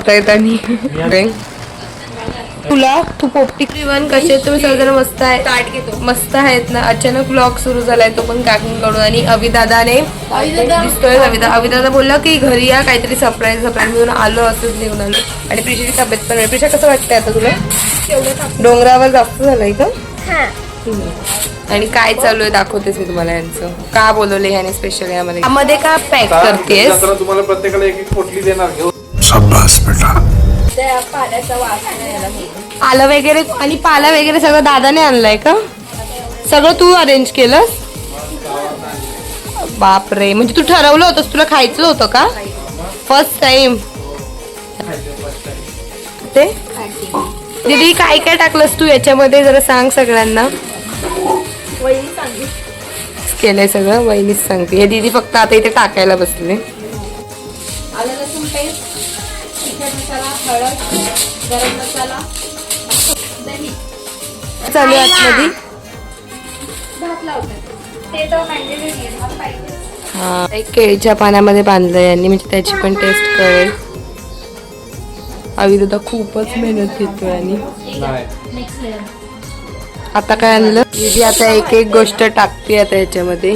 खाता येत आणि तुला तू पोपटी वन कसे तुम्ही? सगळेजण मस्त आहे. मस्त आहेत ना. अचानक ब्लॉग सुरू झालाय तो पण काकींकडून आणि अविदादाने. अविदादा? दिसतोय अविदा अविदादा बोलला की घरी या काहीतरी सरप्राईज सरप्राईज मिळून आलो असंच घेऊन आलो. आणि प्रिशाची तब्येत पण आहे. प्रिशा कसं वाटतंय आता तुला? डोंगरावर जास्त झालंय का? हा. आणि काय चालू आहे दाखवतेस मी तुम्हाला यांचं. का बोलवले याने स्पेशल यामध्ये? यामध्ये का पॅक करतेस? तुम्हाला प्रत्येकाला एक एक पोटली देणार. यायला पाहिजे. आलं वगैरे आणि पाला वगैरे सगळं दादाने आणलंय का? सगळं तू अरेंज केलंस? बापरे म्हणजे तू ठरवलं होतंस तुला खायचं होतं का? फर्स्ट टाइम ते? दीदी काय काय टाकलंस तू याच्यामध्ये? जरा सांग सगळ्यांना. केलंय सगळं वहिनीच सांगते. हे दीदी फक्त आता इथे टाकायला बसले. मसाला हळद गरम मसाला दही. चालू आहे आतमध्ये. भात लावतात ते तर मॅन्डेटरी आहे भात पाहिजे. हा एक केळीच्या पाण्यामध्ये बांधलंय यांनी म्हणजे त्याची पण टेस्ट कळेल. अविदा खूपच मेहनत घेतोय आणि आता काय आणलं? दीदी आता एक एक गोष्ट टाकते आता याच्यामध्ये.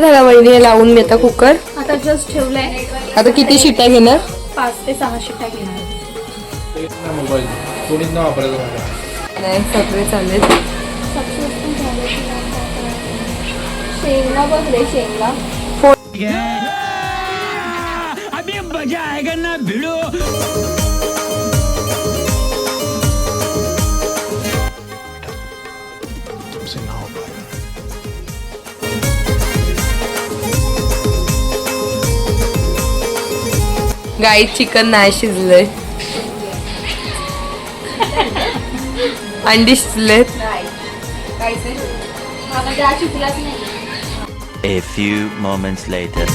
झाला वहिनी हे लावून मी आता कुकर आता जस्ट ठेवलंय. आता किती शिट्या घेणार? पाच ते सहा शिट्ट्या घेणार. मोबाईल कोणीच ना वापरायचं मोबाईल नाही सगळे चालेल? शेंगला बघ रे शेंगला. अभी मजा आएगा ना भिड़ो? गाई चिकन नाही शिजलंय. अंडी नाही A few moments later.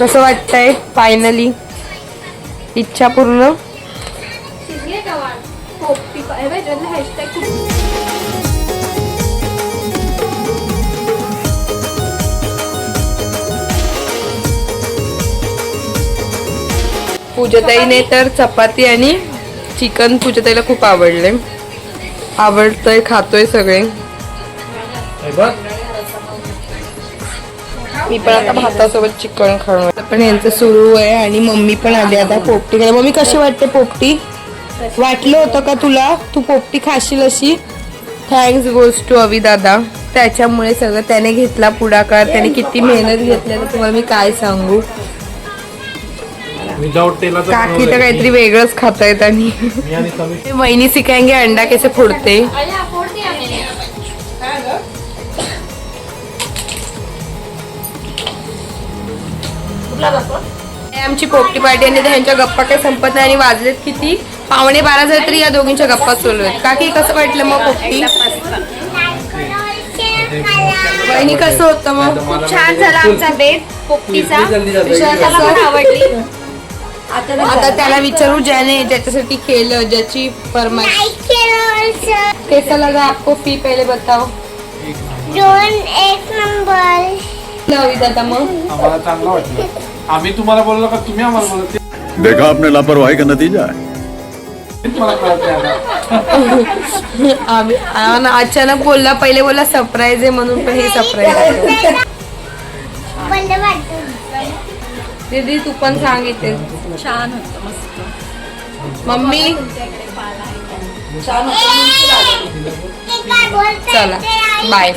कसं वाटतंय फायनली इच्छा पूर्ण. हे पूजाताईने तर चपाती आणि चिकन पूजाताईला खूप आवडले. आवडतंय खातोय सगळे. हे बघ. मी पण आता भातासोबत चिकन खाणार. पण यांचं सुरू आहे आणि मम्मी पण आली आता पोपटी खायला. मम्मी कशी वाटते पोपटी? वाटलं होतं का तुला? तू पोपटी खाशील अशी? थँक्स गोज टू अवी दादा. त्याच्यामुळे सगळं त्याने घेतला पुढाकार. त्याने किती मेहनत घेतली तर तुम्हाला मी काय सांगू? काकी तर काहीतरी वेगळंच खातायत आणि मी आणि समीर. वहिनी सिखाएंगे अंडा कैसे फोडते? आमची पोपटी पार्टी आणि त्यांच्या गप्पा काही संपत नाही आणि वाजलेत किती? पावणे बारा झाले तरी या दोघींच्या गप्पा सुरू आहेत. काकी कसं वाटलं मग पोपटी? वहिनी कसं होतं मग? खूप छान झाला आमचा बेत पोपटीचा. आवडली. आता आता त्याला विचारू ज्याने ज्याच्यासाठी केलं ज्याची फरमाईश कैसा लगा आपको फी पहिले बताओ. दोन एक नंबर नवी दादा मग. आम्हाला चांगलं वाटलं. आम्ही तुम्हाला बोललो का? तुम्ही आम्हाला बोललो. ते देखा आपने लापरवाही का नतीजा है। तुम्हाला कळत नाही आता. आम्ही आणि अचानक बोलला पहिले बोलला सरप्राईज आहे म्हणून पण हे सरप्राईज आहे. बंद वाटतो दीदी तू पण सांग इथे. छान होतं मस्त. मम्मी? ते काय बोलतात चला बाय